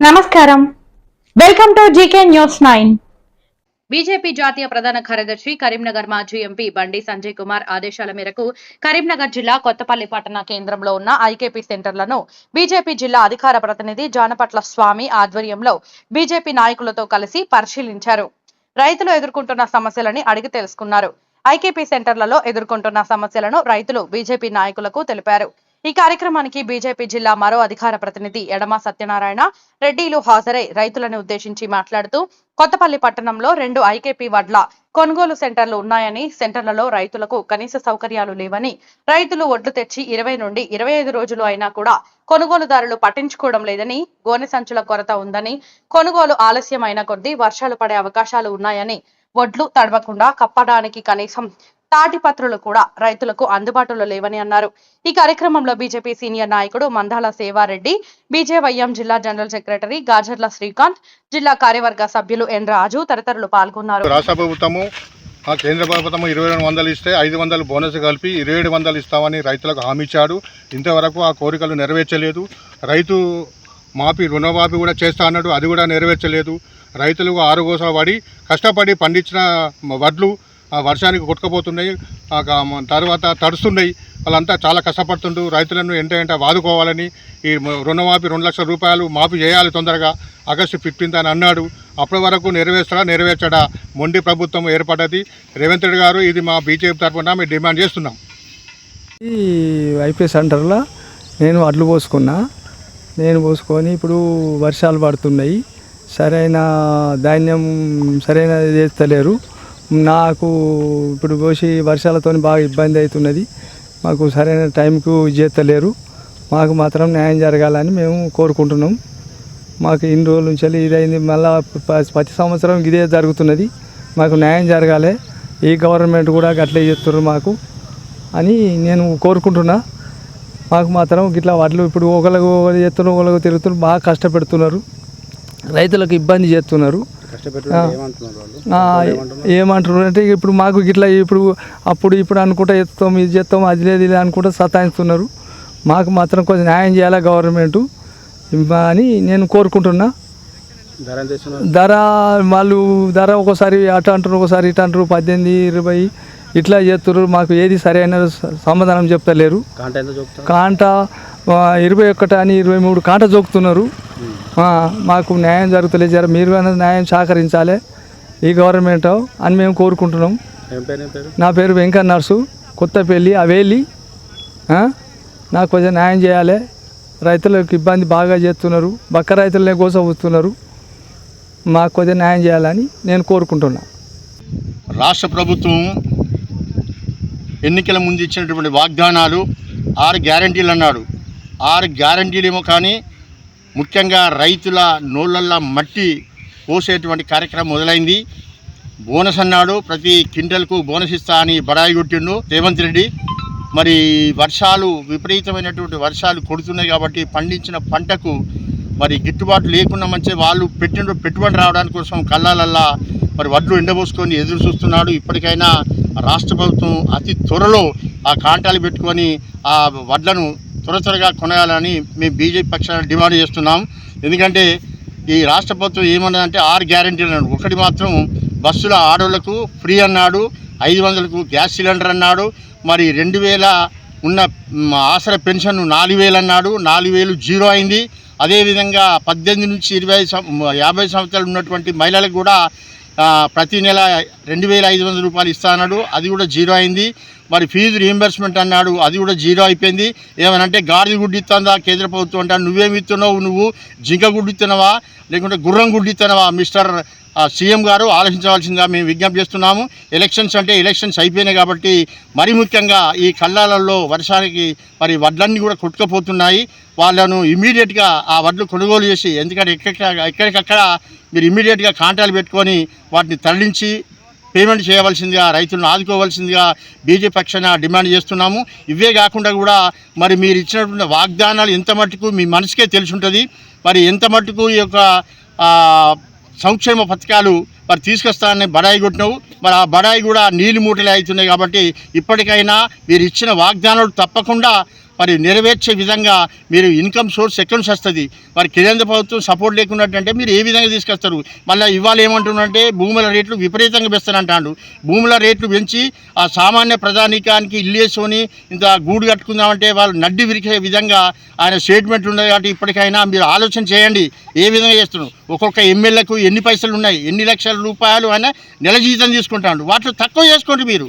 నమస్కారం. Welcome to GK news nine BJP జాతీయ ప్రధాన కార్యదర్శి కరీంనగర్ మాజీ ఎంపీ బండి సంజయ్ కుమార్ ఆదేశాల మేరకు కరీంనగర్ జిల్లా కొత్తపల్లి పట్టణ కేంద్రంలో ఉన్న ఐకేపీ సెంటర్లను బీజేపీ జిల్లా అధికార ప్రతినిధి జానపట్ల స్వామి ఆధ్వర్యంలో బీజేపీ నాయకులతో కలిసి పరిశీలించారు. రైతులు ఎదుర్కొంటున్న సమస్యలని అడిగి తెలుసుకున్నారు. ఐకేపీ సెంటర్లలో ఎదుర్కొంటున్న సమస్యలను రైతులు బీజేపీ నాయకులకు తెలిపారు. ఈ కార్యక్రమానికి బీజేపీ జిల్లా మరో అధికార ప్రతినిధి ఎడమ సత్యనారాయణ రెడ్డిలు హాజరై రైతులను ఉద్దేశించి మాట్లాడుతూ కొత్తపల్లి పట్టణంలో రెండు ఐకేపీ వడ్ల కొనుగోలు సెంటర్లు ఉన్నాయని సెంటర్లలో రైతులకు కనీస సౌకర్యాలు లేవని రైతులు ఒడ్లు తెచ్చి ఇరవై నుండి ఇరవై ఐదు రోజులు అయినా కూడా కొనుగోలుదారులు పట్టించుకోవడం లేదని గోనె సంచుల కొరత ఉందని కొనుగోలు ఆలస్యం అయిన కొద్దీ వర్షాలు పడే అవకాశాలు ఉన్నాయని వడ్లు తడవకుండా కప్పడానికి కనీసం తాటిపత్రులు కూడా రైతులకు అందుబాటులో లేవని అన్నారు. ఈ కార్యక్రమంలో బీజేపీ సీనియర్ నాయకుడు మందాల సేవారెడ్డి బీజేవైఎం జిల్లా జనరల్ సెక్రటరీ గాజర్ల శ్రీకాంత్ జిల్లా కార్యవర్గ సభ్యులు ఎన్ రాజు తదితరులు పాల్గొన్నారు. రాష్ట్ర ప్రభుత్వము కేంద్ర ప్రభుత్వము ఇరవై రెండు వందలు ఇస్తే ఐదు వందలు బోనస్ కలిపి ఇరవై ఏడు వందలు ఇస్తామని రైతులకు హామీ ఇచ్చాడు. ఇంతవరకు ఆ కోరికలు నెరవేర్చలేదు. రైతు మాఫీ రుణమాఫీ కూడా చేస్తా అన్నాడు. అది కూడా నెరవేర్చలేదు. రైతులకు ఆరుగోస పడి కష్టపడి పండించిన వడ్లు వర్షానికి కొట్టుకుపోతున్నాయి తర్వాత తడుస్తున్నాయి. వాళ్ళంతా చాలా కష్టపడుతుండ్రు. రైతులను ఎంట ఎంట వాదుకోవాలని ఈ రుణమాఫీ రెండు లక్షల రూపాయలు మాఫీ చేయాలి తొందరగా. ఆగస్టు ఫిఫ్టీన్త్ అని అన్నాడు. అప్పటి వరకు నెరవేర్చడా నెరవేర్చడా? మొండి ప్రభుత్వం ఏర్పడ్డది. రేవంత్ రెడ్డి గారు ఇది మా బీజేపీ తరఫున మేము డిమాండ్ చేస్తున్నాం. ఈ ఐపీఎస్ సెంటర్లో నేను అడ్లు పోసుకున్నా. నేను పోసుకొని ఇప్పుడు వర్షాలు పడుతున్నాయి. సరైన ధాన్యం సరైన చేస్తలేరు నాకు ఇప్పుడు పోసి వర్షాలతో బాగా ఇబ్బంది అవుతున్నది. మాకు సరైన టైంకు చేస్తలేరు మాకు మాత్రం న్యాయం జరగాలని మేము కోరుకుంటున్నాం. మాకు ఇన్ని రోజుల నుంచి ఇదైంది. మళ్ళీ ప్రతి సంవత్సరం ఇదే జరుగుతున్నది. మాకు న్యాయం జరగాలి. ఈ గవర్నమెంట్ కూడా అట్లే చేస్తున్నారు మాకు అని నేను కోరుకుంటున్నా. మాకు మాత్రం ఇట్లా వడ్లు ఇప్పుడు ఒకరికి ఒకరు చేస్తున్నారు ఒకరికి తిరుగుతున్నారు బాగా కష్టపెడుతున్నారు. రైతులకు ఇబ్బంది చేస్తున్నారు. ఏమంటున్నారు అంటే ఇప్పుడు మాకు ఇట్లా ఇప్పుడు అప్పుడు ఇప్పుడు అనుకుంటా చేస్తాం ఇది చేస్తాం అది లేదు ఇది అనుకుంటా సతాయిస్తున్నారు. మాకు మాత్రం కొంచెం న్యాయం చేయాలి గవర్నమెంట్? అని నేను కోరుకుంటున్నా. ధర వాళ్ళు ధర ఒకసారి అటు అంటారు ఒకసారి ఇటు అంటారు పద్దెనిమిది ఇరవై ఇట్లా చేస్తున్నారు. మాకు ఏది సరైన సమాధానం చెప్తలేరు. కాంట ఇరవై ఒకటి అని ఇరవై మూడు కాంట జోకుతున్నారు. మాకు న్యాయం జరుగుతలేదు జర మీరు అనేది న్యాయం సహకరించాలి ఈ గవర్నమెంట్ అని మేము కోరుకుంటున్నాం. నా పేరు వెంకన్న నర్సు కొత్తపల్లి అవేలి ఆ, నాకు కొంచెం న్యాయం చేయాలి. రైతులకు ఇబ్బంది బాగా చేస్తున్నారు బక్క రైతులనే కోసవస్తున్నారు మాకు కొంచెం న్యాయం చేయాలని నేను కోరుకుంటున్నా. రాష్ట్ర ప్రభుత్వం ఎన్నికల ముందు ఇచ్చినటువంటి వాగ్దానాలు ఆరు గ్యారంటీలు అన్నాడు ఆరు గ్యారంటీలు ఏమో కానీ ముఖ్యంగా రైతుల నోళ్ళల్లో మట్టి పోసేటువంటి కార్యక్రమం మొదలైంది. బోనస్ అన్నాడు ప్రతి క్వింటల్కు బోనస్ ఇస్తా అని బడాయి కొట్టిండు రేవంత్ రెడ్డి. మరి వర్షాలు విపరీతమైనటువంటి వర్షాలు కొడుతున్నాయి కాబట్టి పండించిన పంటకు మరి గిట్టుబాటు లేకుండా మంచి వాళ్ళు పెట్టిన పెట్టుబడి రావడానికి కోసం కళ్ళాలల్లా మరి వడ్లు ఎండబోసుకొని ఎదురు చూస్తున్నాడు. ఇప్పటికైనా రాష్ట్ర ప్రభుత్వం అతి త్వరలో ఆ కాంటాలు పెట్టుకొని ఆ వడ్లను త్వర త్వరగా కొనాలని మేము బీజేపీ పక్షాన డిమాండ్ చేస్తున్నాం. ఎందుకంటే ఈ రాష్ట్ర ప్రభుత్వం ఏమన్నదంటే ఆరు గ్యారంటీలు అన్నాడు. ఒకటి మాత్రం బస్సుల ఆడోళ్ళకు ఫ్రీ అన్నాడు. ఐదు వందలకు గ్యాస్ సిలిండర్ అన్నాడు. మరి రెండు వేల ఉన్న ఆసర పెన్షన్ నాలుగు వేలు అన్నాడు. నాలుగు వేలు జీరో అయింది. అదేవిధంగా పద్దెనిమిది నుంచి ఇరవై ఐదు సం- యాభై సంవత్సరాలు ఉన్నటువంటి మహిళలకు కూడా ప్రతి నెల రెండు వేల ఐదు వందల రూపాయలు ఇస్తా అన్నాడు. అది కూడా జీరో అయింది. మరి ఫీజు రీఎంబర్స్మెంట్ అన్నాడు. అది కూడా జీరో అయిపోయింది. ఏమనంటే గాడిద గుడ్డు ఇస్తుందా కేంద్ర ప్రభుత్వం అంటే నువ్వేమి ఇస్తున్నావు? నువ్వు జింక గుడ్డు ఇస్తున్నావా లేకుంటే గుర్రం గుడ్డు ఇస్తున్నావా మిస్టర్ సీఎం గారు ఆలోచించవలసిందిగా మేము విజ్ఞప్తి చేస్తున్నాము. ఎలక్షన్స్ అంటే ఎలక్షన్స్ అయిపోయినాయి కాబట్టి మరి ముఖ్యంగా ఈ కళ్ళాలలో వర్షానికి మరి వడ్లన్నీ కూడా కొట్టుకుపోతున్నాయి. వాళ్ళను ఇమీడియట్గా ఆ వడ్లు కొనుగోలు చేసి ఎందుకంటే ఎక్కడ ఎక్కడికక్కడ మీరు ఇమీడియట్గా కాంటాలు పెట్టుకొని వాటిని తరలించి పేమెంట్ చేయవలసిందిగా రైతులను ఆదుకోవాల్సిందిగా బీజేపీ పక్షాన డిమాండ్ చేస్తున్నాము. ఇవే కాకుండా కూడా మరి మీరు ఇచ్చినటువంటి వాగ్దానాలు ఎంత మట్టుకు మీ మనసుకే తెలిసి ఉంటుంది. మరి ఎంత మట్టుకు ఈ యొక్క సంక్షేమ పథకాలు మరి తీసుకొస్తానని బడాయి కొట్టినావు. మరి ఆ బడాయి కూడా నీలి మూటలే అవుతున్నాయి కాబట్టి ఇప్పటికైనా మీరు ఇచ్చిన వాగ్దానాలు తప్పకుండా మరి నెరవేర్చే విధంగా మీరు ఇన్కమ్ సోర్స్ ఎక్కడి నుంచి వస్తుంది? మరి కేంద్ర ప్రభుత్వం సపోర్ట్ లేకున్నట్టంటే మీరు ఏ విధంగా తీసుకొస్తారు? మళ్ళీ ఇవాళ ఏమంటున్నారంటే భూముల రేట్లు విపరీతంగా పెస్తానంటాడు భూముల రేట్లు పెంచి ఆ సామాన్య ప్రజానీకానికి ఇల్లు వేసుకొని ఇంత గూడు కట్టుకుందామంటే వాళ్ళు నడ్డి విరికే విధంగా ఆయన స్టేట్మెంట్ ఉన్నది కాబట్టి ఇప్పటికైనా మీరు ఆలోచన చేయండి. ఏ విధంగా చేస్తున్నారు? ఒక్కొక్క ఎమ్మెల్యేకు ఎన్ని పైసలు ఉన్నాయి? ఎన్ని లక్షల రూపాయలు ఆయన నెల జీతం తీసుకుంటాడు. వాటిలో తక్కువ చేసుకోండి మీరు.